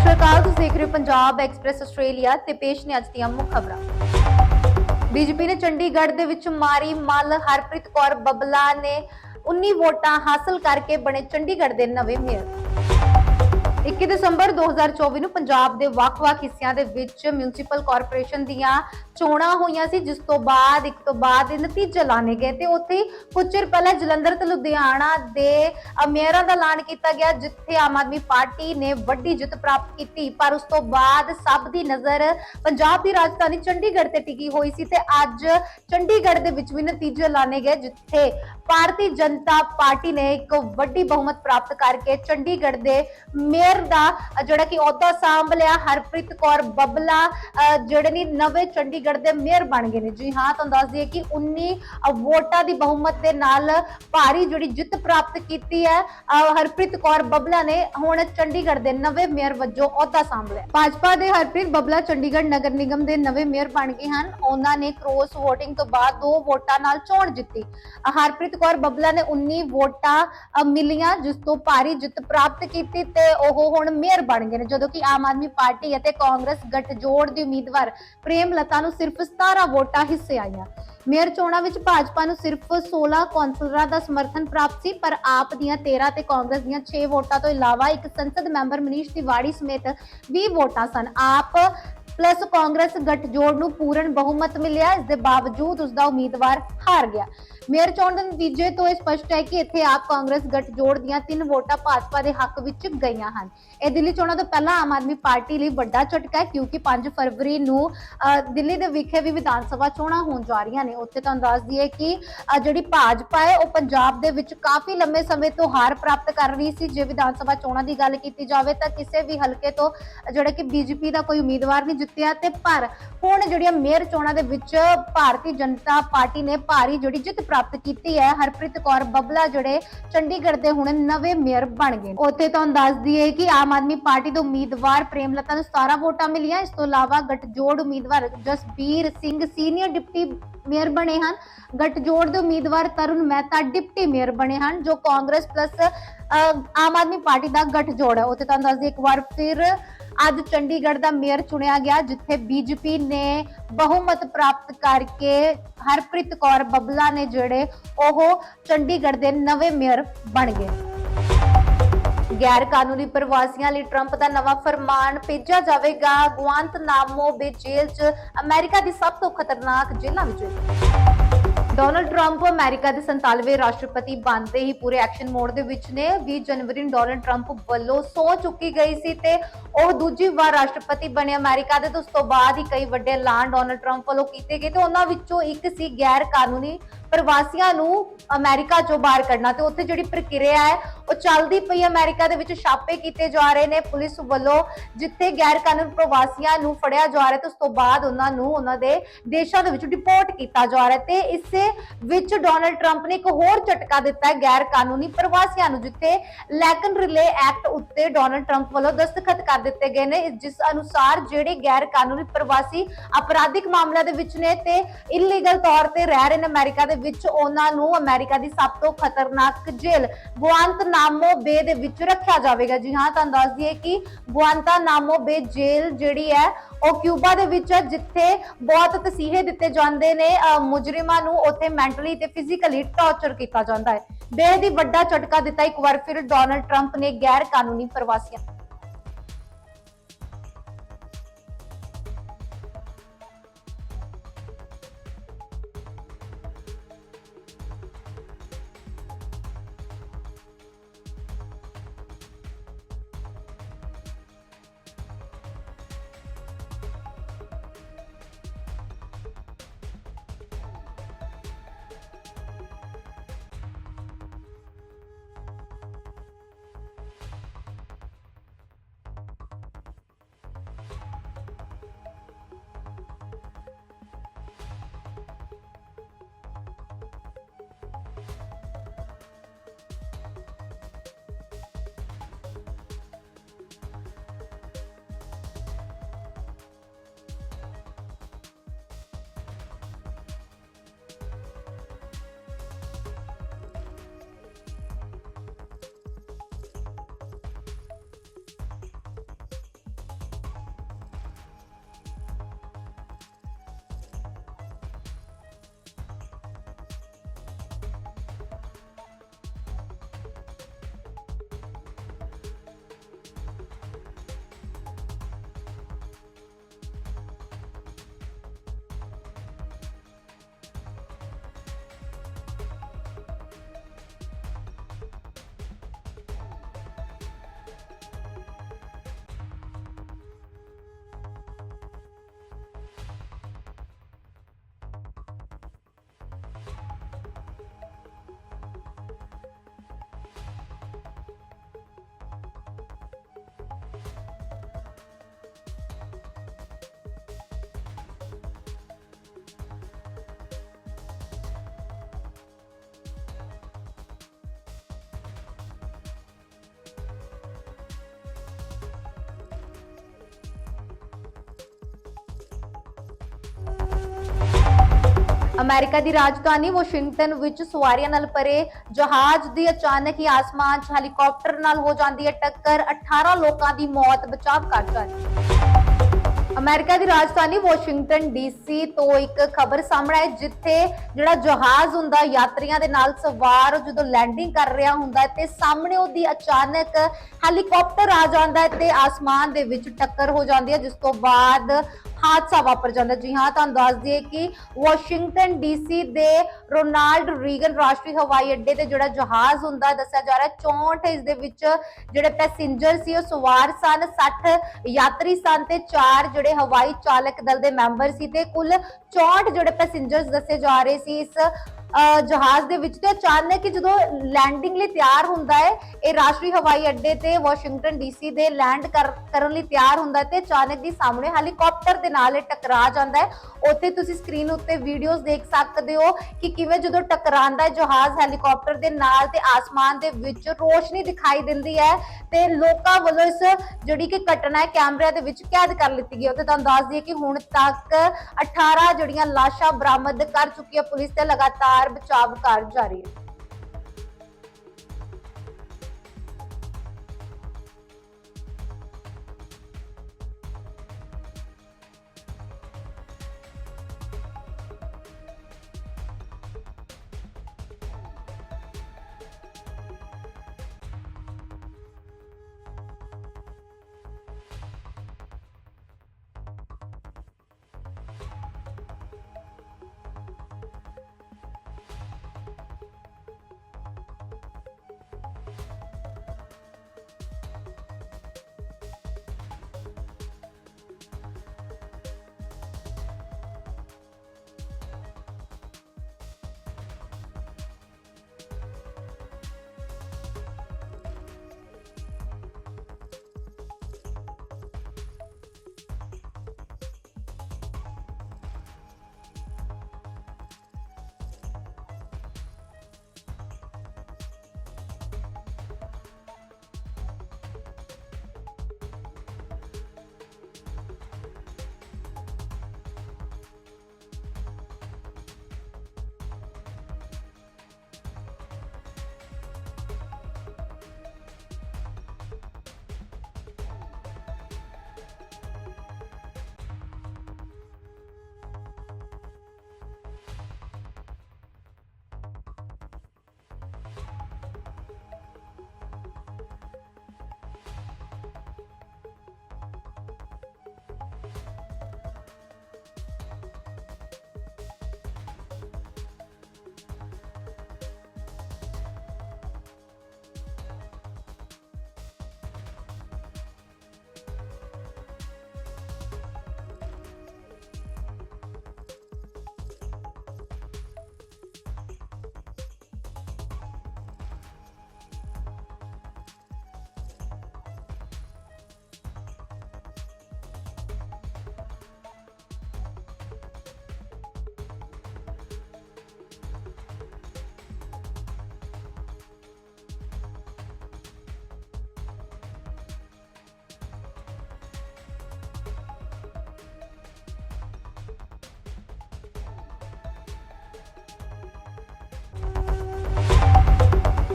ਸਤਿ ਸ਼੍ਰੀ ਅਕਾਲ, ਤੁਸੀਂ ਦੇਖ ਰਹੇ ਹੋ ਪੰਜਾਬ ਐਕਸਪ੍ਰੈਸ ਆਸਟ੍ਰੇਲੀਆ ਤੇ ਪੇਸ਼ ਨੇ ਅੱਜ ਦੀਆਂ ਮੁੱਖ ਖਬਰਾਂ। ਬੀਜੇਪੀ ਨੇ ਚੰਡੀਗੜ੍ਹ ਦੇ ਵਿੱਚ ਮਾਰੀ ਮੱਲ, ਹਰਪ੍ਰੀਤ ਕੌਰ ਬੱਬਲਾ ਨੇ 19 ਵੋਟਾਂ ਹਾਸਲ ਕਰਕੇ ਬਣੇ ਚੰਡੀਗੜ੍ਹ ਦੇ ਨਵੇਂ ਮੇਅਰ। 21 ਦਸੰਬਰ 2024 ਨੂੰ ਪੰਜਾਬ ਦੇ ਵੱਖ-ਵੱਖ ਹਿੱਸਿਆਂ ਦੇ ਵਿੱਚ ਮਿਊਨਿਸਪਲ ਕਾਰਪੋਰੇਸ਼ਨ ਦੀਆਂ ਚੋਣਾਂ ਹੋਈਆਂ ਸੀ, ਜਿਸ ਤੋਂ ਬਾਅਦ, ਇੱਕ ਤੋਂ ਬਾਅਦ ਇਹ ਨਤੀਜੇ ਲਾਣੇ ਗਏ ਤੇ ਉੱਥੇ ਕੁਝ ਚਿਰ ਪਹਿਲਾਂ ਜਲੰਧਰ ਤੇ ਲੁਧਿਆਣਾ ਦੇ ਮੇਅਰਾਂ ਦਾ ਐਲਾਨ ਕੀਤਾ ਗਿਆ, ਜਿੱਥੇ ਆਮ ਆਦਮੀ ਪਾਰਟੀ ਨੇ ਵੱਡੀ ਜਿੱਤ ਪ੍ਰਾਪਤ ਕੀਤੀ। ਪਰ ਉਸ ਤੋਂ ਬਾਅਦ ਸਭ ਦੀ ਨਜ਼ਰ ਪੰਜਾਬ ਦੀ ਰਾਜਧਾਨੀ ਚੰਡੀਗੜ੍ਹ ਤੇ ਟਿਕੀ ਹੋਈ ਸੀ ਤੇ ਅੱਜ ਚੰਡੀਗੜ੍ਹ ਦੇ ਵਿੱਚ ਵੀ ਨਤੀਜੇ ਲਾਣੇ ਗਏ, ਜਿੱਥੇ ਭਾਰਤੀ ਜਨਤਾ ਪਾਰਟੀ ਨੇ ਇੱਕ ਵੱਡੀ ਬਹੁਮਤ ਪ੍ਰਾਪਤ ਕਰਕੇ ਚੰਡੀਗੜ੍ਹ ਦੇ ਮੇਅਰ ਦਾ ਜਿਹੜਾ ਕਿ ਅਹੁਦਾ ਸਾਂਭ ਲਿਆ, ਹਰਪ੍ਰੀਤ ਕੌਰ ਬੱਬਲਾ ਜਿਹੜੇ ਨੇ ਨਵੇਂ ਚੰਡੀਗੜ੍ਹ ਦੇ ਮੇਅਰ ਬਣ ਗਏ ਨੇ। ਜੀ ਹਾਂ, ਤੁਹਾਨੂੰ ਦੱਸ ਦਈਏ ਕਿ 19 ਵੋਟਾਂ ਦੀ ਬਹੁਮਤ ਦੇ ਨਾਲ ਭਾਰੀ ਜਿਹੜੀ ਜਿੱਤ ਪ੍ਰਾਪਤ ਕੀਤੀ ਹੈ ਹਰਪ੍ਰੀਤ ਕੌਰ ਬੱਬਲਾ ਨੇ ਹੁਣ ਚੰਡੀਗੜ੍ਹ ਦੇ ਨਵੇਂ ਮੇਅਰ ਵਜੋਂ ਅਹੁਦਾ ਸਾਂਭ ਲਿਆ। ਭਾਜਪਾ ਦੇ ਹਰਪ੍ਰੀਤ ਬੱਬਲਾ ਚੰਡੀਗੜ੍ਹ ਨਗਰ ਨਿਗਮ ਦੇ ਨਵੇਂ ਮੇਅਰ ਬਣ ਗਏ ਹਨ। ਉਹਨਾਂ ਨੇ ਕ੍ਰੋਸ VOTING ਤੋਂ ਬਾਅਦ ਦੋ ਵੋਟਾਂ ਨਾਲ ਚੋਣ ਜਿੱਤੀ। ਹਰਪ੍ਰੀਤ ਕੌਰ ਬੱਬਲਾ ਨੇ 19 ਵੋਟਾਂ ਮਿਲੀਆਂ, ਜਿਸ ਤੋਂ ਭਾਰੀ ਜਿੱਤ ਪ੍ਰਾਪਤ ਕੀਤੀ ਤੇ ਉਹ ਹੁਣ ਮੇਅਰ ਬਣ ਗਏ ਨੇ, ਜਦੋਂ ਕਿ ਆਮ ਆਦਮੀ ਪਾਰਟੀ ਅਤੇ ਕਾਂਗਰਸ ਗੱਠਜੋੜ ਦੀ ਉਮੀਦਵਾਰ ਪ੍ਰੇਮ ਲਤਾ ਨੂੰ ਸਿਰਫ 17 ਵੋਟਾਂ ਹਿੱਸੇ ਆਈਆਂ। ਮੇਅਰ ਚੋਣਾਂ ਵਿੱਚ ਭਾਜਪਾ ਨੂੰ ਸਿਰਫ 16 ਕੌਂਸਲਰਾਂ ਦਾ ਸਮਰਥਨ ਪ੍ਰਾਪਤ ਸੀ, ਪਰ ਆਪ ਦੀਆਂ 13 ਤੇ ਕਾਂਗਰਸ ਦੀਆਂ 6 ਵੋਟਾਂ ਤੋਂ ਇਲਾਵਾ ਇੱਕ ਸੰਸਦ ਮੈਂਬਰ ਮਨੀਸ਼ ਤਿਵਾੜੀ ਸਮੇਤ 20 ਵੋਟਾਂ ਸਨ। ਆਪ ਪਲੱਸ ਕਾਂਗਰਸ ਗੱਠਜੋੜ ਨੂੰ ਪੂਰਨ ਬਹੁਮਤ ਮਿਲਿਆ, ਇਸ ਦੇ ਬਾਵਜੂਦ ਉਸ ਦਾ ਉਮੀਦਵਾਰ ਹਾਰ ਗਿਆ। ਮੇਅਰ ਚੋਣ ਦੇ ਨਤੀਜੇ ਤੋਂ ਇਹ ਸਪਸ਼ਟ ਹੈ ਕਿ ਇੱਥੇ ਆਪ ਕਾਂਗਰਸ ਗੱਠਜੋੜ ਦੀਆਂ ਤਿੰਨ ਵੋਟਾਂ ਭਾਜਪਾ ਦੇ ਹੱਕ ਵਿੱਚ ਗਈਆਂ ਹਨ। ਇਹ ਦਿੱਲੀ ਚੋਣਾਂ ਤੋਂ ਪਹਿਲਾਂ ਆਮ ਆਦਮੀ ਪਾਰਟੀ ਲਈ ਵੱਡਾ ਝਟਕਾ ਹੈ ਕਿਉਂਕਿ 5 ਫਰਵਰੀ ਨੂੰ ਦਿੱਲੀ ਦੇ ਵਿਖੇ ਵੀ ਵਿਧਾਨ ਸਭਾ ਚੋਣਾਂ ਹੋਣ ਜਾ ਰਹੀਆਂ ਨੇ। ਉੱਥੇ ਤੁਹਾਨੂੰ ਦੱਸ ਦਈਏ ਕਿ ਜਿਹੜੀ ਭਾਜਪਾ ਹੈ, ਉਹ ਪੰਜਾਬ ਦੇ ਵਿੱਚ ਕਾਫੀ ਲੰਮੇ ਸਮੇਂ ਤੋਂ ਹਾਰ ਪ੍ਰਾਪਤ ਕਰ ਰਹੀ ਸੀ। ਜੇ ਵਿਧਾਨ ਸਭਾ ਚੋਣਾਂ ਦੀ ਗੱਲ ਕੀਤੀ ਜਾਵੇ ਤਾਂ ਕਿਸੇ ਵੀ ਹਲਕੇ ਤੋਂ, ਜਿਹੜਾ ਕਿ ਬੀਜੇਪੀ ਦਾ ਕੋਈ ਉਮੀਦਵਾਰ ਨਹੀਂ ਜਿੱਤਿਆ ਤੇ ਪਰ ਹੁਣ ਜਿਹੜੀਆਂ ਮੇਅਰ ਚੋਣਾਂ ਦੇ ਵਿੱਚ ਭਾਰਤੀ ਜਨਤਾ ਪਾਰਟੀ ਨੇ ਭਾਰੀ ਜਿਹੜੀ ਜਿੱਤ ਪ੍ਰਾਪਤ ਕੀਤੀ ਹੈ। ਹਰਪ੍ਰੀਤ ਕੌਰ ਬੱਬਲਾ ਜਿਹੜੇ ਚੰਡੀਗੜ੍ਹ ਦੇ ਹੁਣ ਨਵੇਂ ਮੇਅਰ ਬਣ ਗਏ ਉੱਥੇ ਤੁਹਾਨੂੰ ਦੱਸ ਦਈਏ ਕਿ ਆਮ ਆਦਮੀ ਪਾਰਟੀ ਦੇ ਉਮੀਦਵਾਰ ਪ੍ਰੇਮ ਲਤਾ ਨੂੰ 17 ਵੋਟਾਂ ਮਿਲੀਆਂ। ਇਸ ਤੋਂ ਇਲਾਵਾ ਗਠਜੋੜ ਉਮੀਦਵਾਰ Jasbir Singh senior deputy mayor ਬਣੇ ਹਨ। ਗਠਜੋੜ ਦੇ ਉਮੀਦਵਾਰ ਤਰੁਣ ਮਹਿਤਾ ਡਿਪਟੀ ਮੇਅਰ ਬਣੇ ਹਨ, ਜੋ ਕਾਂਗਰਸ ਪਲੱਸ ਆਮ ਆਦਮੀ ਪਾਰਟੀ ਦਾ ਗਠਜੋੜ ਹੈ। ਉੱਥੇ ਤੁਹਾਨੂੰ ਦੱਸ ਦਈਏ ਇੱਕ ਵਾਰ ਫਿਰ ਅੱਜ ਚੰਡੀਗੜ੍ਹ ਦਾ ਮੇਅਰ ਚੁਣਿਆ ਗਿਆ, ਜਿੱਥੇ ਬੀਜੇਪੀ ਨੇ ਬਹੁਮਤ ਪ੍ਰਾਪਤ ਕਰਕੇ ਹਰਪ੍ਰੀਤ ਕੌਰ ਬੱਬਲਾ ਨੇ ਜਿਹੜੇ ਉਹ ਚੰਡੀਗੜ੍ਹ ਦੇ ਨਵੇਂ ਮੇਅਰ ਬਣ ਗਏ। ਗੈਰ ਕਾਨੂੰਨੀ ਪ੍ਰਵਾਸੀਆਂ ਲਈ ਟਰੰਪ ਦਾ ਨਵਾਂ ਫਰਮਾਨ ਭੇਜਿਆ ਜਾਵੇਗਾ। ਗੁਆਂਤਨਾਮੋ ਬੇ ਜੇਲ੍ਹ 'ਚ ਅਮਰੀਕਾ ਦੀ ਸਭ ਤੋਂ ਖਤਰਨਾਕ ਜੇਲ੍ਹਾਂ ਵਿੱਚੋਂ ਡੋਨਲਡ ਟਰੰਪ ਅਮਰੀਕਾ ਦੇ 47ਵੇਂ ਰਾਸ਼ਟਰਪਤੀ ਬਣਦੇ ਹੀ ਪੂਰੇ ਐਕਸ਼ਨ ਮੋਡ ਦੇ ਵਿੱਚ ਨੇ। 20 ਜਨਵਰੀ ਨੂੰ ਡੋਨਲਡ ਟਰੰਪ ਵੱਲੋਂ ਸੌ ਚੁੱਕੀ ਗਈ ਸੀ ਤੇ ਉਹ ਦੂਜੀ ਵਾਰ ਰਾਸ਼ਟਰਪਤੀ ਬਣੇ ਅਮਰੀਕਾ ਦੇ। ਤੇ ਉਸ ਤੋਂ ਬਾਅਦ ਹੀ ਕਈ ਵੱਡੇ ਐਲਾਨ ਡੋਨਲਡ ਟਰੰਪ ਵੱਲੋਂ ਕੀਤੇ ਗਏ ਤੇ ਉਹਨਾਂ ਵਿੱਚੋਂ ਇੱਕ ਸੀ ਗੈਰ ਕਾਨੂੰਨੀ ਪ੍ਰਵਾਸੀਆਂ ਨੂੰ ਅਮਰੀਕਾ ਚੋਂ ਬਾਹਰ ਕੱਢਣਾ। ਤੇ ਉੱਥੇ ਜਿਹੜੀ ਪ੍ਰਕਿਰਿਆ ਹੈ, ਉਹ ਚੱਲਦੀ ਪਈ ਅਮਰੀਕਾ ਦੇ ਵਿੱਚ ਛਾਪੇ ਕੀਤੇ ਜਾ ਰਹੇ ਨੇ। ਪੁਲਿਸ ਵੱਲੋਂ ਜਿੱਥੇ ਗੈਰ ਕਾਨੂੰਨੀ ਪ੍ਰਵਾਸੀਆਂ ਨੂੰ ਫੜਿਆ ਜਾ ਰਿਹਾ ਤੇ ਉਸ ਤੋਂ ਬਾਅਦ ਉਹਨਾਂ ਨੂੰ ਉਹਨਾਂ ਦੇ ਦੇਸ਼ਾਂ ਦੇ ਵਿੱਚ ਡਿਪੋਰਟ ਕੀਤਾ ਜਾ ਰਿਹਾ। ਤੇ ਇਸੇ ਵਿੱਚ ਡੋਨਲਡ ਟਰੰਪ ਨੇ ਇੱਕ ਹੋਰ ਝਟਕਾ ਦਿੱਤਾ ਗੈਰ ਕਾਨੂੰਨੀ ਪ੍ਰਵਾਸੀਆਂ ਨੂੰ ਜਿੱਥੇ ਲੈਕਨ ਰਿਲੇ ਐਕਟ ਉੱਤੇ ਡੋਨਲਡ ਟਰੰਪ ਵੱਲੋਂ ਦਸਤਖਤ ਕਰ ਦਿੱਤੇ ਗਏ ਨੇ ਜਿਸ ਅਨੁਸਾਰ ਜਿਹੜੇ ਗੈਰ ਕਾਨੂੰਨੀ ਪ੍ਰਵਾਸੀ ਅਪਰਾਧਿਕ ਮਾਮਲਿਆਂ ਦੇ ਵਿੱਚ ਨੇ ਤੇ ਇਲੀਗਲ ਤੌਰ ਤੇ ਰਹਿ ਰਹੇ ਨੇ ਅਮਰੀਕਾ ਦੇ ਵਿੱਚ ਉਹਨਾਂ ਨੂੰ ਅਮਰੀਕਾ ਦੀ ਸਭ ਤੋਂ ਖਤਰਨਾਕ ਜੇਲ੍ਹ ਗੁਆਂਤਨਾਮੋ ਬੇ ਦੇ ਵਿੱਚ ਰੱਖਿਆ ਜਾਵੇਗਾ। ਜੀ ਹਾਂ ਤੁਹਾਨੂੰ ਦੱਸ ਦਈਏ ਕਿ ਗੁਆਂਤਨਾਮੋ ਬੇ ਜੇਲ੍ਹ ਜਿਹੜੀ ਹੈ ਉਹ ਕਿਊਬਾ ਦੇ ਵਿੱਚ ਹੈ ਜਿੱਥੇ ਬਹੁਤ ਤਸੀਹੇ ਦਿੱਤੇ ਜਾਂਦੇ ਨੇ ਅਹ, ਮੁਜਰਮਾਂ ਨੂੰ ਉੱਥੇ ਮੈਂਟਲੀ ਤੇ ਫਿਜ਼ੀਕਲੀ ਟੌਰਚਰ ਕੀਤਾ ਜਾਂਦਾ ਹੈ। ਬੇਹੱਦ ਹੀ ਵੱਡਾ ਝਟਕਾ ਦਿੱਤਾ ਇੱਕ ਵਾਰ ਫਿਰ ਡੋਨਲਡ ਟਰੰਪ ਨੇ ਗੈਰ ਕਾਨੂੰਨੀ ਪ੍ਰਵਾਸੀਆਂ ਅਮਰੀਕਾ ਦੀ ਰਾਜਧਾਨੀ ਵਾਸ਼ਿੰਗਟਨ ਵਿੱਚ ਸਵਾਰੀਆਂ ਨਾਲ ਭਰੇ ਜਹਾਜ਼ ਦੀ ਅਚਾਨਕ ਹੀ ਆਸਮਾਨ 'ਚ ਹੈਲੀਕਾਪਟਰ ਨਾਲ ਹੋ ਜਾਂਦੀ ਹੈ ਟੱਕਰ। 18 ਲੋਕਾਂ ਦੀ ਮੌਤ, ਬਚਾਵ ਕਰ ਜਾਂਦੀ ਅਮਰੀਕਾ ਦੀ ਰਾਜਧਾਨੀ ਵਾਸ਼ਿੰਗਟਨ ਡੀਸੀ ਤੋਂ ਇੱਕ ਖਬਰ ਸਾਹਮਣੇ ਆਈ, ਜਿੱਥੇ ਜਿਹੜਾ ਜਹਾਜ਼ ਹੁੰਦਾ, ਯਾਤਰੀਆਂ ਦੇ ਨਾਲ ਸਵਾਰ ਜਦੋਂ ਲੈਂਡਿੰਗ ਕਰ ਰਿਹਾ ਹੁੰਦਾ ਤੇ ਸਾਹਮਣੇ ਉਹਦੀ ਅਚਾਨਕ ਹੈਲੀਕਾਪਟਰ ਆ ਜਾਂਦਾ ਹੈ ਤੇ ਆਸਮਾਨ ਦੇ ਵਿੱਚ ਟੱਕਰ ਹੋ ਜਾਂਦੀ ਹੈ, ਜਿਸ ਤੋਂ ਬਾਅਦ ਹਾਦਸਾ ਵਾਪਰ ਜਾਂਦਾ ਜੀ ਹਾਂ, ਤੁਹਾਨੂੰ ਦੱਸ ਦਈਏ ਕਿ ਵਾਸ਼ਿੰਗਟਨ ਡੀਸੀ ਦੇ ਰੋਨਾਲਡ ਰੀਗਨ ਰਾਸ਼ਟਰੀ ਹਵਾਈ ਅੱਡੇ ਤੇ ਜਿਹੜਾ ਜਹਾਜ਼ ਹੁੰਦਾ ਦੱਸਿਆ ਜਾ ਰਿਹਾ ਹੈ। 64 ਇਸ ਦੇ ਵਿੱਚ ਜਿਹੜੇ ਪੈਸੇਂਜਰ ਸੀ, ਉਹ ਸਵਾਰ ਸਨ 60 ਯਾਤਰੀ ਸਨ ਤੇ 4 ਜਿਹੜੇ ਹਵਾਈ ਚਾਲਕ ਦਲ ਦੇ ਮੈਂਬਰ ਸੀ ਤੇ ਕੁੱਲ 64 ਜਿਹੜੇ ਪੈਸੇਂਜਰਸ ਦੱਸੇ ਜਾ ਰਹੇ ਸੀ ਇਸ ਜਹਾਜ਼ ਦੇ ਵਿੱਚ ਤੇ ਅਚਾਨਕ ਹੀ ਜਦੋਂ ਲੈਂਡਿੰਗ ਲਈ ਤਿਆਰ ਹੁੰਦਾ ਹੈ, ਇਹ ਰਾਸ਼ਟਰੀ ਹਵਾਈ ਅੱਡੇ ਤੇ ਵਾਸ਼ਿੰਗਟਨ ਡੀਸੀ ਦੇ ਲੈਂਡ ਕਰਨ ਲਈ ਤਿਆਰ ਹੁੰਦਾ ਹੈ ਤੇ ਅਚਾਨਕ ਦੀ ਸਾਹਮਣੇ ਹੈਲੀਕਾਪਟਰ ਦੇ ਨਾਲ ਇਹ ਟਕਰਾ ਜਾਂਦਾ ਹੈ। ਉੱਥੇ ਤੁਸੀਂ ਸਕਰੀਨ ਉੱਤੇ ਵੀਡੀਓਜ਼ ਦੇਖ ਸਕਦੇ ਹੋ ਕਿ ਕਿਵੇਂ ਜਦੋਂ ਟਕਰਾਉਂਦਾ ਹੈ ਜਹਾਜ਼ ਹੈਲੀਕਾਪਟਰ ਦੇ ਨਾਲ ਤੇ ਆਸਮਾਨ ਦੇ ਵਿੱਚ ਰੋਸ਼ਨੀ ਦਿਖਾਈ ਦਿੰਦੀ ਹੈ ਤੇ ਲੋਕਾਂ ਵੱਲੋਂ ਇਸ ਜਿਹੜੀ ਕਿ ਘਟਨਾ ਹੈ, ਕੈਮਰਿਆਂ ਦੇ ਵਿੱਚ ਕੈਦ ਕਰ ਲਿੱਤੀ ਗਈ ਉੱਥੇ ਤੁਹਾਨੂੰ ਦੱਸ ਦਈਏ ਕਿ ਹੁਣ ਤੱਕ 18 ਜਿਹੜੀਆਂ ਲਾਸ਼ਾਂ ਬਰਾਮਦ ਕਰ ਚੁੱਕੀ ਹੈ ਪੁਲਿਸ ਤੇ ਲਗਾਤਾਰ ਬਚਾਅ ਕਾਰ ਜਾਰੀ ਹੈ।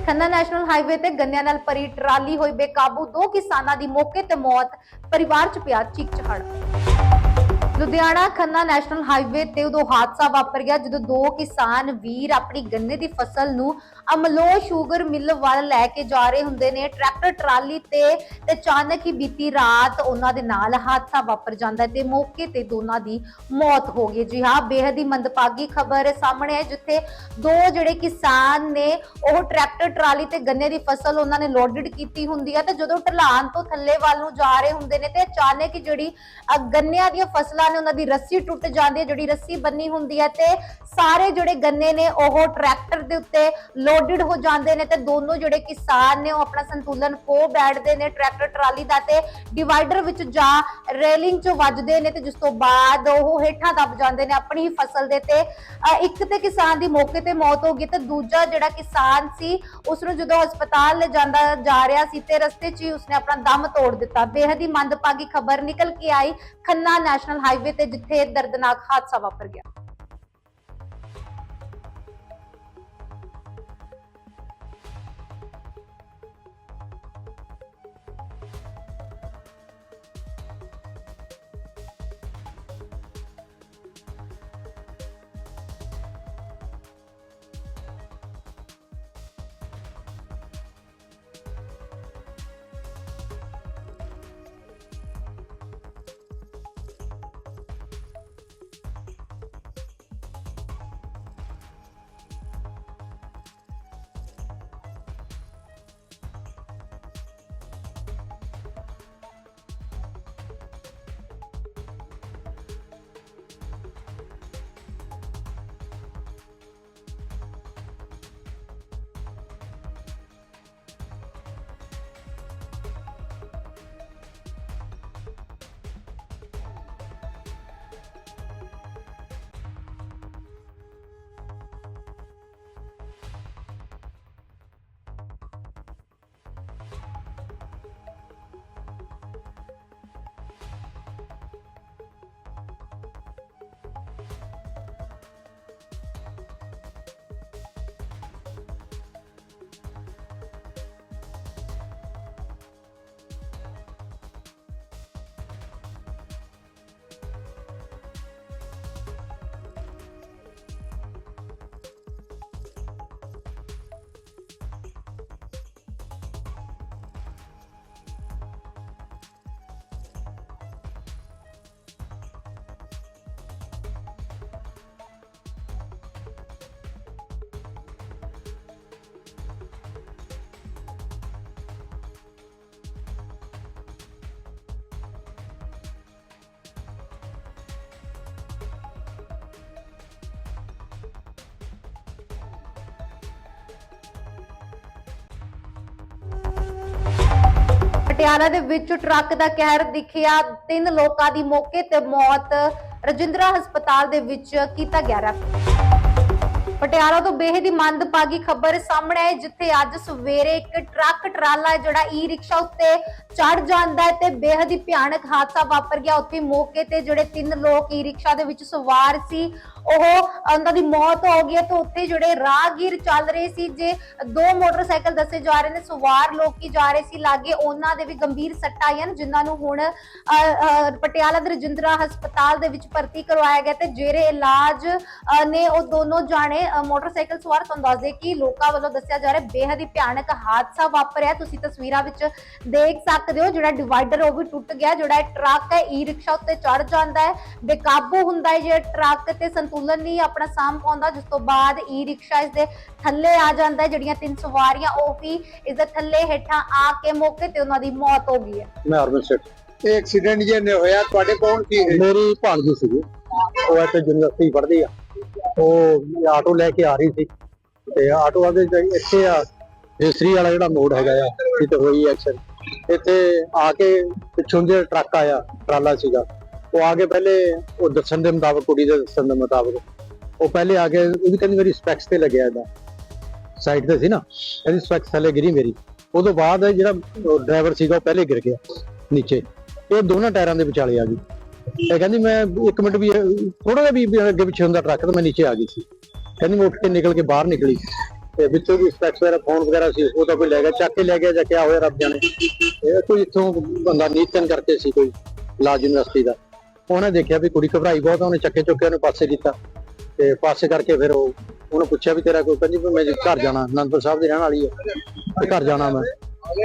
ਖੰਨਾ ਨੈਸ਼ਨਲ ਹਾਈਵੇ ਤੇ ਗੰਨਿਆਂ ਨਾਲ ਭਰੀ ਟਰਾਲੀ ਹੋਈ ਬੇਕਾਬੂ, ਦੋ ਕਿਸਾਨਾਂ ਦੀ ਮੌਕੇ ਤੇ ਮੌਤ, ਪਰਿਵਾਰ ਚ ਪਿਆ ਚੀਕ ਚਹਾੜ ਲੁਧਿਆਣਾ ਖੰਨਾ ਨੈਸ਼ਨਲ ਹਾਈਵੇ ਤੇ ਉਦੋਂ ਹਾਦਸਾ ਵਾਪਰ ਗਿਆ ਜਦੋਂ ਦੋ ਕਿਸਾਨ ਵੀਰ ਆਪਣੀ ਗੰਨੇ ਦੀ ਫਸਲ ਨੂੰ ਅਮਲੋ ਸ਼ੂਗਰ ਮਿੱਲ ਵੱਲ ਲੈ ਕੇ ਜਾ ਰਹੇ ਹੁੰਦੇ ਨੇ। ਟਰੈਕਟਰ ਟਰਾਲੀ ਤੇ ਤੇ ਅਚਾਨਕ ਹੀ ਬੀਤੀ ਰਾਤ ਉਹਨਾਂ ਦੇ ਨਾਲ ਹਾਦਸਾ ਵਾਪਰ ਜਾਂਦਾ ਹੈ ਤੇ ਮੌਕੇ ਤੇ ਦੋਨਾਂ ਦੀ ਮੌਤ ਹੋ ਗਈ। ਜੀ ਹਾਂ ਬੇਹੱਦ ਹੀ ਮੰਦਭਾਗੀ ਖਬਰ ਸਾਹਮਣੇ ਹੈ ਜਿੱਥੇ ਦੋ ਜਿਹੜੇ ਕਿਸਾਨ ਨੇ ਉਹ ਟਰੈਕਟਰ ਟਰਾਲੀ ਤੇ ਗੰਨੇ ਦੀ ਫਸਲ ਉਹਨਾਂ ਨੇ ਲੋਡਡ ਕੀਤੀ ਹੁੰਦੀ ਹੈ ਤੇ ਜਦੋਂ ਢਲਾਨ ਤੋਂ ਥੱਲੇ ਵੱਲ ਨੂੰ ਜਾ ਰਹੇ ਹੁੰਦੇ ਨੇ ਤੇ ਅਚਾਨਕ ਹੀ ਜਿਹੜੀ ਅ, ਗੰਨਿਆਂ ਦੀਆਂ ਫਸਲਾਂ ਨੇ ਉਹਨਾਂ ਦੀ ਰੱਸੀ ਟੁੱਟ ਜਾਂਦੀ ਹੈ, ਜਿਹੜੀ ਰੱਸੀ ਬੰਨੀ ਹੁੰਦੀ ਹੈ ਤੇ ਸਾਰੇ ਜਿਹੜੇ ਗੰਨੇ ਨੇ ਉਹ ਟਰੈਕਟਰ ਦੇ ਉੱਤੇ ਲੋਡਡ ਹੋ ਜਾਂਦੇ ਨੇ ਤੇ ਦੋਨੋਂ ਜਿਹੜੇ ਕਿਸਾਨ ਨੇ ਉਹ ਆਪਣਾ ਸੰਤੁਲਨ ਖੋ ਬੈਠਦੇ ਨੇ ਟਰੈਕਟਰ ਟਰਾਲੀ ਦਾ ਤੇ ਡਿਵਾਈਡਰ ਵਿੱਚ ਜਾ ਰੇਲਿੰਗ 'ਚ ਵੱਜਦੇ ਨੇ ਤੇ ਜਿਸ ਤੋਂ ਬਾਅਦ ਉਹ ਹੇਠਾਂ ਦਬ ਜਾਂਦੇ ਨੇ ਆਪਣੀ ਹੀ ਫਸਲ ਦੇ ਤੇ। ਇੱਕ ਤੇ ਕਿਸਾਨ ਦੀ ਮੌਕੇ ਤੇ ਮੌਤ ਹੋ ਗਈ ਤੇ ਦੂਜਾ ਜਿਹੜਾ ਕਿਸਾਨ ਸੀ, ਉਸ ਨੂੰ ਜਦੋਂ ਹਸਪਤਾਲ ਲੈ ਜਾਂਦਾ, ਜਾ ਰਿਹਾ ਸੀ ਤੇ ਰਸਤੇ 'ਚ ਹੀ ਉਸਨੇ ਆਪਣਾ ਦਮ ਤੋੜ ਦਿੱਤਾ। ਬੇਹੱਦ ਹੀ ਮੰਦਭਾਗੀ ਖਬਰ ਨਿਕਲ ਕੇ ਆਈ ਖੰਨਾ ਨੈਸ਼ਨਲ ਹਾਈਵੇ ਤੇ ਜਿੱਥੇ ਦਰਦਨਾਕ ਹਾਦਸਾ ਵਾਪਰ ਗਿਆ। ਪਟਿਆਲਾ ਦੇ ਵਿੱਚ ਟਰੱਕ ਦਾ ਕਹਿਰ ਦਿਖਿਆ। ਤਿੰਨ ਲੋਕਾਂ ਦੀ ਮੌਕੇ ਤੇ ਮੌਤ ਰਜਿੰਦਰਾ ਹਸਪਤਾਲ ਦੇ ਵਿੱਚ ਕੀਤਾ ਗਿਆ ਰੈਫਰ ਪਟਿਆਲਾ ਤੋਂ ਬੇਹਦ ਹੀ ਮੰਦਭਾਗੀ ਖਬਰ ਸਾਹਮਣੇ ਆਈ, ਜਿੱਥੇ ਅੱਜ ਸਵੇਰੇ ਇੱਕ ਟਰੱਕ ਟਰਾਲਾ ਜਿਹੜਾ ਈ ਰਿਕਸ਼ਾ ਉੱਤੇ ਚੜ ਜਾਂਦਾ ਹੈ ਤੇ ਬੇਹਦ ਹੀ ਭਿਆਨਕ ਹਾਦਸਾ ਵਾਪਰ ਗਿਆ। ਉੱਥੇ ਮੌਕੇ ਤੇ ਜਿਹੜੇ ਤਿੰਨ ਲੋਕ ਈ ਰਿਕਸ਼ਾ ਦੇ ਵਿੱਚ ਸਵਾਰ ਸੀ। ਉਹ ਉਹਨਾਂ ਦੀ ਮੌਤ ਹੋ ਗਈ ਹੈ ਤੇ ਉੱਥੇ ਜਿਹੜੇ ਰਾਹਗੀਰ ਚੱਲ ਰਹੇ ਸੀ ਜੇ ਦੋ ਮੋਟਰਸਾਈਕਲ ਦੱਸੇ ਜਾ ਰਹੇ ਨੇ ਸਵਾਰ ਲੋਕੀ ਜਾ ਰਹੇ ਸੀ। ਲਾਗੇ ਉਹਨਾਂ ਦੇ ਵੀ ਗੰਭੀਰ ਸੱਟਾਂ ਆਈਆਂ ਨੇ ਜਿਨ੍ਹਾਂ ਨੂੰ ਹੁਣ ਅ, ਪਟਿਆਲਾ ਦੇ ਰਜਿੰਦਰਾ ਹਸਪਤਾਲ ਦੇ ਵਿੱਚ ਭਰਤੀ ਕਰਵਾਇਆ ਗਿਆ ਤੇ ਜਿਹੜੇ ਇਲਾਜ ਨੇ ਉਹ ਦੋਨੋਂ ਜਾਣੇ ਮੋਟਰਸਾਈਕਲ ਸਵਾਰ। ਤੁਹਾਨੂੰ ਦੱਸ ਦੇ ਕਿ ਲੋਕਾਂ ਵੱਲੋਂ ਦੱਸਿਆ ਜਾ ਰਿਹਾ ਬੇਹਦ ਹੀ ਭਿਆਨਕ ਹਾਦਸਾ ਵਾਪਰਿਆ। ਤੁਸੀਂ ਤਸਵੀਰਾਂ ਵਿੱਚ ਦੇਖ ਸਕਦੇ ਹੋ ਜਿਹੜਾ ਡਿਵਾਈਡਰ ਉਹ ਵੀ ਟੁੱਟ ਗਿਆ ਜਿਹੜਾ ਇਹ ਟਰੱਕ ਹੈ ਈ ਰਿਕਸ਼ਾ ਉੱਤੇ ਚੜ ਜਾਂਦਾ ਹੈ ਬੇਕਾਬੂ ਹੁੰਦਾ ਹੈ ਜੇ ਟਰੱਕ ਤੇ ਸੰਤੁਲਨ ਨਹੀਂ ਆਪਣਾ ਸਾਂਭ ਪਾਉਂਦਾ ਜਿਸ ਤੋਂ ਬਾਅਦ ਈ ਰਿਕਸ਼ਾ ਇਸ ਦੇ ਥੱਲੇ ਆ ਜਾਂਦਾ ਹੈ ਜਿਹੜੀਆਂ ਤਿੰਨ ਸਵਾਰੀਆਂ ਉਹ ਵੀ ਇਸ ਦੇ ਥੱਲੇ ਹੇਠਾਂ ਆ ਕੇ ਮੌਕੇ ਤੇ ਉਹਨਾਂ ਦੀ ਮੌਤ ਹੋ ਗਈ ਹੈ। ਮੈਂ ਅਰਵਿੰਦ ਸੇਠ। ਇਹ ਐਕਸੀਡੈਂਟ ਜੇ ਨੇ ਹੋਇਆ ਤੁਹਾਡੇ ਕੌਣ ਸੀ? ਮੇਰੀ ਭਾਣਜੀ ਸੀਗੀ। ਉਹ ਇੱਥੇ ਯੂਨੀਵਰਸਿਟੀ ਪੜ੍ਹਦੀ ਆ। ਉਹ ਆਟੋ ਲੈ ਕੇ ਆ ਰਹੀ ਸੀ। ਤੇ ਆਟੋ ਵਾਲੇ ਇੱਥੇ ਆ ਰੇਸਰੀ ਵਾਲਾ ਜਿਹੜਾ ਮੋੜ ਹੈਗਾ ਆ ਜਿੱਥੇ ਹੋਈ ਐਕਸੀਡੈਂਟ ਇੱਥੇ ਆ ਕੇ ਪਿੱਛੋਂ ਦੇ ਟਰੱਕ ਆਇਆ, ਟਰਾਲਾ ਸੀਗਾ, ਉਹ ਆ ਕੇ ਪਹਿਲੇ ਉਹ ਦੱਸਣ ਦੇ ਮੁਤਾਬਕ, ਕੁੜੀ ਦੇ ਦੱਸਣ ਦੇ ਮੁਤਾਬਕ, ਉਹ ਪਹਿਲੇ ਆ ਕੇ ਉਹ ਕਹਿੰਦੀ ਮੇਰੀ ਸਪੈਕਸ ਤੇ ਲੱਗਿਆ ਇਹਦਾ। ਸਾਈਡ ਤੇ ਸੀ ਨਾ ਇਹਦੀ ਸਪੈਕਸ ਥੱਲੇ ਗਿਰੀ ਮੇਰੀ। ਉਦੋਂ ਬਾਅਦ ਜਿਹੜਾ ਡਰਾਈਵਰ ਸੀਗਾ, ਉਹ ਪਹਿਲੇ ਗਿਰ ਗਿਆ, ਨੀਚੇ। ਇਹ ਦੋਨਾਂ ਟਾਇਰਾਂ ਦੇ ਵਿਚਾਲੇ ਆ ਗਈ। ਇਹ ਕਹਿੰਦੀ ਮੈਂ ਇੱਕ ਮਿੰਟ ਵੀ ਥੋੜਾ ਜਿਹਾ ਵੀ ਅੱਗੇ ਪਿੱਛੇ ਹੁੰਦਾ ਟਰੱਕ, ਤੇ ਮੈਂ ਨੀਚੇ ਆ ਗਈ ਸੀ। ਕਹਿੰਦੀ ਮੈਂ ਉੱਠ ਕੇ ਨਿਕਲ ਕੇ ਬਾਹਰ ਨਿਕਲੀ। ਤੇ ਵਿੱਚੋਂ ਵੀ ਸਪੈਕਸ ਵਗੈਰਾ ਫੋਨ ਵਗੈਰਾ ਸੀ, ਉਹ ਤਾਂ ਕੋਈ ਲੈ ਗਿਆ, ਚੱਕ ਕੇ ਲੈ ਗਿਆ ਜਾਂ ਕਿਆ ਹੋਇਆ ਰੱਬ ਜਾਣੇ। ਇਹ ਕੋਈ ਇੱਥੋਂ ਬੰਦਾ ਨੀਤਨ ਕਰਕੇ ਸੀ ਕੋਈ ਲਾਜ ਯੂਨੀਵਰਸਿਟੀ ਦਾ। ਉਹਨੇ ਦੇਖਿਆ ਵੀ ਕੁੜੀ ਘਬਰਾਈ ਬਹੁਤ ਉਹਨੇ ਚੱਕੇ ਚੁੱਕੇ ਉਹਨੇ ਪਾਸੇ ਕੀਤਾ। ਤੇ ਪਾਸੇ ਕਰਕੇ ਫਿਰ ਉਹ, ਉਹਨੂੰ ਪੁੱਛਿਆ ਵੀ ਤੇਰਾ ਕੋਈ ਕਹਿੰਦੀ ਵੀ ਮੈਂ ਘਰ ਜਾਣਾ, ਅਨੰਦਪੁਰ ਸਾਹਿਬ ਦੀ ਰਹਿਣ ਵਾਲੀ ਹੈ ਤੇ ਘਰ ਜਾਣਾ ਮੈਂ।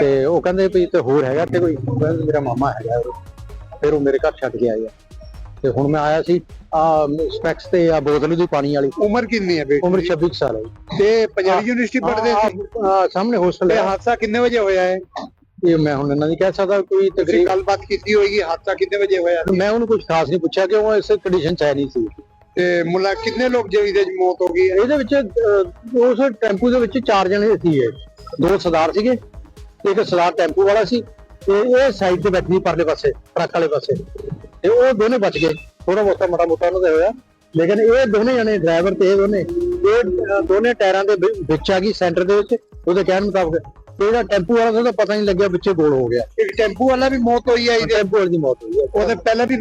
ਤੇ ਉਹ ਕਹਿੰਦੇ ਵੀ ਤੇ ਹੋਰ ਹੈਗਾ ਤੇ ਕੋਈ ਕਹਿੰਦੇ ਮੇਰਾ ਮਾਮਾ ਹੈਗਾ ਫਿਰ ਉਹ ਮੇਰੇ ਘਰ ਛੱਡ ਕੇ ਆਇਆ ਤੇ ਹੁਣ ਮੈਂ ਆਇਆ ਸੀ ਆ ਸਪੈਕਸ ਤੇ ਆ ਬੋਤਲ ਦੀ ਪਾਣੀ ਵਾਲੀ। ਉਮਰ ਕਿੰਨੀ ਹੈ ਬੇਟੀ? ਉਮਰ 26 ਕੁ ਸਾਲ ਹੈ। ਤੇ ਪੰਜਾਬੀ ਯੂਨੀਵਰਸਿਟੀ ਪੜ੍ਹਦੇ ਸੀ? ਸਾਹਮਣੇ ਹੋਸਟਲ ਇਹ ਹੈ। ਹਾਦਸਾ ਕਿੰਨੇ ਵਜੇ ਹੋਇਆ ਹੈ? ਇਹ ਮੈਂ ਹੁਣ ਇਹਨਾਂ ਦੀ ਕਹਿ ਸਕਦਾ ਕੋਈ ਤਕਰੀਬ ਗੱਲਬਾਤ ਕੀਤੀ ਹੋਏਗੀ ਹਾਦਸਾ ਕਿੰਨੇ ਵਜੇ ਹੋਇਆ? ਮੈਂ ਉਹਨੂੰ ਕੁਝ ਖਾਸ ਨਹੀਂ ਪੁੱਛਿਆ ਕਿ ਉਹ ਇਸ ਕੰਡੀਸ਼ਨ ਚ ਹੈ ਨਹੀਂ ਸੀ। ਤੇ ਮੁੱਲਾ ਕਿੰਨੇ ਲੋਕ ਜਿਹੜੀ ਦੇ ਮੌਤ ਹੋ ਗਈ ਹੈ? ਇਹਦੇ ਵਿੱਚ ਉਸ ਟੈਂਪੂ ਦੇ ਵਿੱਚ ਚਾਰ ਜਣੇ ਸੀ ਇਹ। ਦੋ ਸਰਦਾਰ ਸੀਗੇ ਇੱਕ ਸਰਦਾਰ ਟੈਂਪੂ ਵਾਲਾ ਸੀ ਤੇ ਇਹ ਸਾਈਡ ਤੇ ਬੈਠੀ ਪਰਲੇ ਪਾਸੇ ਟਰੱਕ ਵਾਲੇ ਪਾਸੇ। ਤੇ ਉਹ ਦੋਨੇ ਬਚ ਗਏ। ਥੋੜਾ ਬਹੁਤਾ ਮੋਟਾ ਮੋਟਾ ਉਹਨਾਂ ਦਾ ਹੋਇਆ। ਲੇਕਿਨ ਇਹ ਦੋਨੇ ਜਣੇ ਡਰਾਈਵਰ ਤੇ ਇਹ ਦੋਨੇ ਇਹ ਦੋਨੇ ਟਾਇਰਾਂ ਦੇ ਵਿੱਚ ਆ ਗਈ ਸੈਂਟਰ ਦੇ ਵਿੱਚ। ਉਹਦੇ ਕਹਿਣ ਮੁਤਾਬਕ ਤੇ ਜਿਹੜਾ ਟੈਂਪੂ ਵਾਲਾ ਉਹਦਾ ਪਤਾ ਨਹੀਂ ਲੱਗਿਆ ਵਿੱਚੇ ਗੋਲ ਹੋ ਗਿਆ। ਇੱਕ ਟੈਂਪੂ ਵਾਲਾ ਵੀ ਮੌਤ ਹੋਈ ਹੈ ਇਹਦੇ। ਟੈਂਪੂ ਵਾਲੇ ਦੀ ਮੌਤ ਹੋਈ ਹੈ ਉਹਦੇ ਪਹਿਲਾਂ ਵੀ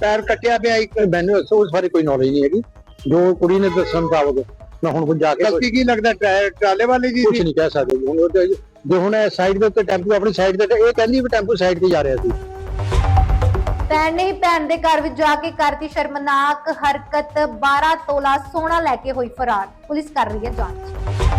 ਪੈਰ ਕੱਟਿਆ ਪਿਆ ਇੱਕ। ਮੈਨੂੰ ਉਸ ਬਾਰੇ ਕੋਈ ਨੌਲੇਜ ਨਹੀਂ ਹੈਗੀ। ਜੋ ਕੁੜੀ ਨੇ ਦੱਸਣ ਮੁਤਾਬਕ ਮੈਂ ਹੁਣ ਜਾ ਕੇ ਗਲਤੀ ਕੀ ਲੱਗਦਾ ਟਰਾ- ਟਰਾਲੇ ਵਾਲੇ ਦੀ ਕੁਝ ਨਹੀਂ ਕਹਿ ਸਕਦੇ। ਹੁਣ ਉਹ ਤੇ ਜੋ ਹੁਣ ਸਾਈਡ ਦੇ ਉੱਤੇ ਟੈਂਪੂ ਆਪਣੀ ਸਾਈਡ ਤੇ ਇਹ ਕਹਿੰਦੀ ਵੀ ਟੈਂਪੂ ਸਾਈਡ ਤੇ ਜਾ ਰਿਹਾ ਸੀ। ਭੈਣ ਨੇ ਹੀ ਭੈਣ ਦੇ ਘਰ ਵਿੱਚ ਜਾ ਕੇ ਕਰਤੀ ਸ਼ਰਮਨਾਕ ਹਰਕਤ 12 ਤੋਲਾ ਸੋਨਾ ਲੈ ਕੇ ਹੋਈ ਫਰਾਰ। ਪੁਲਿਸ ਕਰ ਰਹੀ ਹੈ ਜਾਂਚ।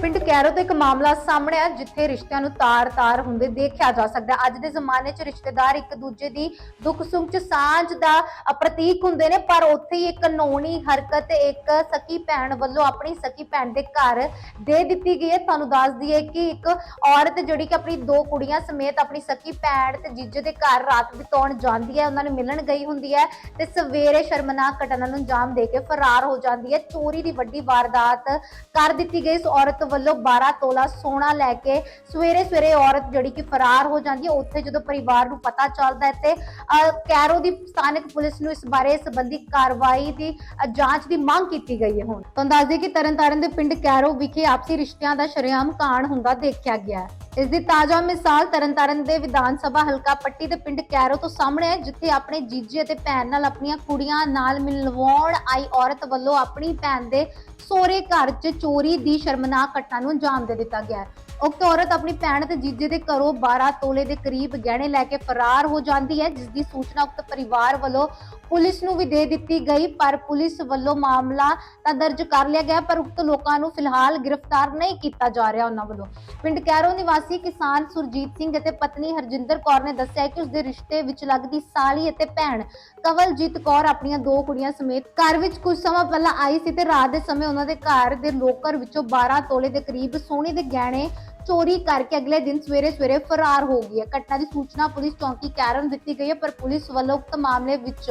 ਪਿੰਡ ਕੈਰੋ ਤੋਂ ਇੱਕ ਮਾਮਲਾ ਸਾਹਮਣੇ ਆ ਜਿੱਥੇ ਰਿਸ਼ਤਿਆਂ ਨੂੰ ਤਾਰ-ਤਾਰ ਹੁੰਦੇ ਦੇਖਿਆ ਜਾ ਸਕਦਾ ਅੱਜ ਦੇ ਜ਼ਮਾਨੇ 'ਚ ਰਿਸ਼ਤੇਦਾਰ ਇੱਕ ਦੂਜੇ ਦੀ ਦੁੱਖ ਸੁੱਖ 'ਚ ਸਾਂਝ ਦਾ ਪ੍ਰਤੀਕ ਹੁੰਦੇ ਨੇ, ਪਰ ਉੱਥੇ ਹੀ ਇੱਕ ਕਾਨੂੰਨੀ ਹਰਕਤ, ਇੱਕ ਸਕੀ ਭੈਣ ਵੱਲੋਂ ਆਪਣੀ ਸਕੀ ਭੈਣ ਦੇ ਘਰ ਦੇ ਦਿੱਤੀ ਗਈ ਹੈ। ਤੁਹਾਨੂੰ ਦੱਸ ਦਈਏ ਕਿ ਇੱਕ ਔਰਤ ਜਿਹੜੀ ਕਿ ਆਪਣੀ ਦੋ ਕੁੜੀਆਂ ਸਮੇਤ ਆਪਣੀ ਸਕੀ ਭੈਣ ਤੇ ਜੀਜੇ ਦੇ ਘਰ ਰਾਤ ਬਿਤਾਉਣ ਜਾਂਦੀ ਹੈ, ਉਹਨਾਂ ਨੂੰ ਮਿਲਣ ਗਈ ਹੁੰਦੀ ਹੈ ਤੇ ਸਵੇਰੇ ਸ਼ਰਮਨਾਕ ਘਟਨਾ ਨੂੰ ਅੰਜਾਮ ਦੇ ਕੇ ਫਰਾਰ ਹੋ ਜਾਂਦੀ ਹੈ। ਚੋਰੀ ਦੀ ਵੱਡੀ ਵਾਰਦਾਤ ਕਰ ਦਿੱਤੀ ਗਈ। ਇਸ ਔਰਤ ਵੱਲੋਂ 12 ਤੋਲਾ ਸੋਨਾ ਲੈ ਕੇ ਸਵੇਰੇ ਸਵੇਰੇ ਔਰਤ ਜਿਹੜੀ ਕਿ ਫਰਾਰ ਹੋ ਜਾਂਦੀ ਹੈ ਉੱਥੇ ਜਦੋਂ ਪਰਿਵਾਰ ਨੂੰ ਪਤਾ ਚੱਲਦਾ ਹੈ ਤੇ ਅਹ, ਕੈਰੋ ਦੀ ਸਥਾਨਕ ਪੁਲਿਸ ਨੂੰ ਇਸ ਬਾਰੇ ਸੰਬੰਧੀ ਕਾਰਵਾਈ ਦੀ ਜਾਂਚ ਦੀ ਮੰਗ ਕੀਤੀ ਗਈ ਹੈ ਹੁਣ। ਤੁਹਾਨੂੰ ਦੱਸ ਦਈਏ ਕਿ ਤਰਨਤਾਰਨ ਦੇ ਪਿੰਡ ਕੈਰੋ ਵਿਖੇ ਆਪਸੀ ਰਿਸ਼ਤਿਆਂ ਦਾ ਸ਼ਰੇਆਮ ਕਾਂਡ ਹੁੰਦਾ ਦੇਖਿਆ ਗਿਆ ਹੈ। ਇਸ ਦੀ ਤਾਜ਼ਾ ਮਿਸਾਲ ਤਰਨਤਾਰਨ ਦੇ ਵਿਧਾਨ ਸਭਾ ਹਲਕਾ ਪੱਟੀ ਦੇ ਪਿੰਡ ਕੈਰੋ ਤੋਂ ਸਾਹਮਣੇ ਹੈ, ਜਿੱਥੇ ਆਪਣੇ ਜੀਜੇ ਅਤੇ ਭੈਣ ਨਾਲ ਆਪਣੀਆਂ ਕੁੜੀਆਂ ਨਾਲ ਮਿਲਵਾਉਣ ਆਈ ਔਰਤ ਵੱਲੋਂ ਆਪਣੀ ਭੈਣ ਦੇ ਸੋਹਰੇ ਘਰ 'ਚ ਚੋਰੀ ਦੀ ਸ਼ਰਮਨਾਕ ਘਟਨਾ ਨੂੰ ਅੰਜਾਮ ਦੇ ਦਿੱਤਾ ਗਿਆ ਹੈ। ਉਕਤ ਔਰਤ ਆਪਣੀ ਭੈਣ ਤੇ ਜੀਜੇ ਦੇ ਘਰੋਂ 12 ਤੋਲੇ ਦੇ ਕਰੀਬ ਗਹਿਣੇ ਲੈ ਕੇ ਫਰਾਰ ਹੋ ਜਾਂਦੀ ਹੈ ਜਿਸ ਦੀ ਸੂਚਨਾ ਉਕਤ ਪਰਿਵਾਰ ਵੱਲੋਂ ਪੁਲਿਸ ਨੂੰ ਵੀ ਦੇ ਦਿੱਤੀ ਗਈ, ਪਰ ਪੁਲਿਸ ਵੱਲੋਂ ਮਾਮਲਾ ਤਾਂ ਦਰਜ ਕਰ ਲਿਆ ਗਿਆ, ਪਰ ਉਕਤ ਲੋਕਾਂ ਨੂੰ ਫਿਲਹਾਲ ਗ੍ਰਿਫਤਾਰ ਨਹੀਂ ਕੀਤਾ ਜਾ ਰਿਹਾ ਉਹਨਾਂ ਵੱਲੋਂ। ਪਿੰਡ ਕੈਰੋ ਨਿਵਾਸੀ ਕਿਸਾਨ ਸੁਰਜੀਤ ਸਿੰਘ ਅਤੇ ਪਤਨੀ ਹਰਜਿੰਦਰ ਕੌਰ ਨੇ ਦੱਸਿਆ ਕਿ ਉਸ ਦੇ ਰਿਸ਼ਤੇ ਵਿੱਚ ਲੱਗਦੀ ਸਾਲੀ ਅਤੇ ਭੈਣ ਕਵਲਜੀਤ ਕੌਰ ਆਪਣੀਆਂ ਦੋ ਕੁੜੀਆਂ ਸਮੇਤ ਘਰ ਵਿੱਚ ਕੁਝ ਸਮਾਂ ਪਹਿਲਾਂ ਆਈ ਸੀ ਤੇ ਰਾਤ ਦੇ ਸਮੇਂ ਉਹਨਾਂ ਦੇ ਘਰ ਦੇ ਲੋਕਰ ਵਿੱਚੋਂ 12 ਤੋਲੇ ਦੇ ਕਰੀਬ ਸੋਨੇ ਦੇ ਗਹਿਣੇ ਚੋਰੀ ਕਰਕੇ ਅਗਲੇ ਦਿਨ ਸਵੇਰੇ ਸਵੇਰੇ ਫਰਾਰ ਹੋ ਗਈ ਹੈ। ਘਟਨਾ ਦੀ ਸੂਚਨਾ ਪੁਲਿਸ ਚੌਂਕੀ ਕੈਰਨ ਦਿੱਤੀ ਗਈ ਹੈ, ਪਰ ਪੁਲਿਸ ਵੱਲੋਂ ਉਕਤ ਮਾਮਲੇ ਵਿੱਚ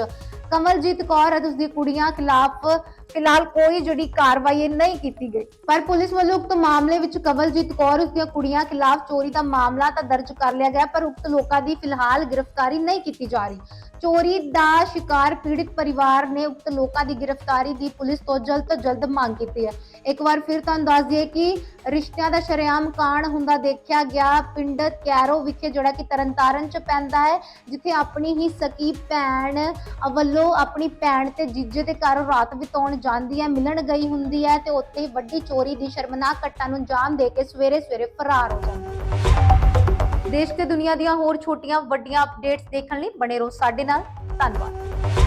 ਕਮਲਜੀਤ ਕੌਰ ਅਤੇ ਉਸਦੀ ਕੁੜੀਆਂ ਖਿਲਾਫ ਫਿਲਹਾਲ ਕੋਈ ਜਿਹੜੀ ਕਾਰਵਾਈ ਨਹੀਂ ਕੀਤੀ ਗਈ। ਪਰ ਪੁਲਿਸ ਵੱਲੋਂ ਉਕਤ ਮਾਮਲੇ ਵਿੱਚ ਕਵਲਜੀਤ ਕੌਰ ਉਸਦੀਆਂ ਕੁੜੀਆਂ ਖਿਲਾਫ ਚੋਰੀ ਦਾ ਮਾਮਲਾ ਤਾਂ ਦਰਜ ਕਰ ਲਿਆ ਗਿਆ, ਪਰ ਉਕਤ ਲੋਕਾਂ ਦੀ ਫਿਲਹਾਲ ਗ੍ਰਿਫਤਾਰੀ ਨਹੀਂ ਕੀਤੀ ਜਾ ਰਹੀ। ਚੋਰੀ ਦਾ ਸ਼ਿਕਾਰ ਪੀੜਿਤ ਪਰਿਵਾਰ ਨੇ ਉਕਤ ਲੋਕਾਂ ਦੀ ਗ੍ਰਿਫਤਾਰੀ ਦੀ ਪੁਲਿਸ ਤੋਂ ਜਲਦ ਤੋਂ ਜਲਦ ਮੰਗ ਕੀਤੀ ਹੈ। ਇੱਕ ਵਾਰ ਫਿਰ ਤੁਹਾਨੂੰ ਦੱਸ ਦਈਏ ਕਿ ਰਿਸ਼ਤਿਆਂ ਦਾ ਸ਼ਰੇਆਮ ਕਾਂਡ ਹੁੰਦਾ ਦੇਖਿਆ ਗਿਆ ਪਿੰਡ ਕੈਰੋ ਵਿਖੇ, ਜਿਹੜਾ ਕਿ ਤਰਨਤਾਰਨ ਚ ਪੈਂਦਾ ਹੈ, ਜਿੱਥੇ ਆਪਣੀ ਹੀ ਸਕੀ ਭੈਣ ਵੱਲੋਂ ਆਪਣੀ ਭੈਣ ਤੇ ਜੀਜੇ ਦੇ ਘਰ ਰਾਤ ਬਿਤਾਉਣ ਜਾਂਦੀ ਹੈ, ਮਿਲਣ ਗਈ ਹੁੰਦੀ ਹੈ ਤੇ ਉੱਥੇ ਹੀ ਵੱਡੀ ਚੋਰੀ ਦੀ ਸ਼ਰਮਨਾਕ ਘਟਨਾ ਨੂੰ ਅੰਜਾਮ ਦੇ ਕੇ ਸਵੇਰੇ ਸਵੇਰੇ ਫਰਾਰ ਹੋ ਜਾਂਦੀ ਹੈ। ਦੇਸ਼ ਤੇ ਦੁਨੀਆ ਦੀਆਂ ਹੋਰ ਛੋਟੀਆਂ ਵੱਡੀਆਂ ਅਪਡੇਟਸ ਦੇਖਣ ਲਈ ਬਣੇ ਰਹੋ ਸਾਡੇ ਨਾਲ। ਧੰਨਵਾਦ।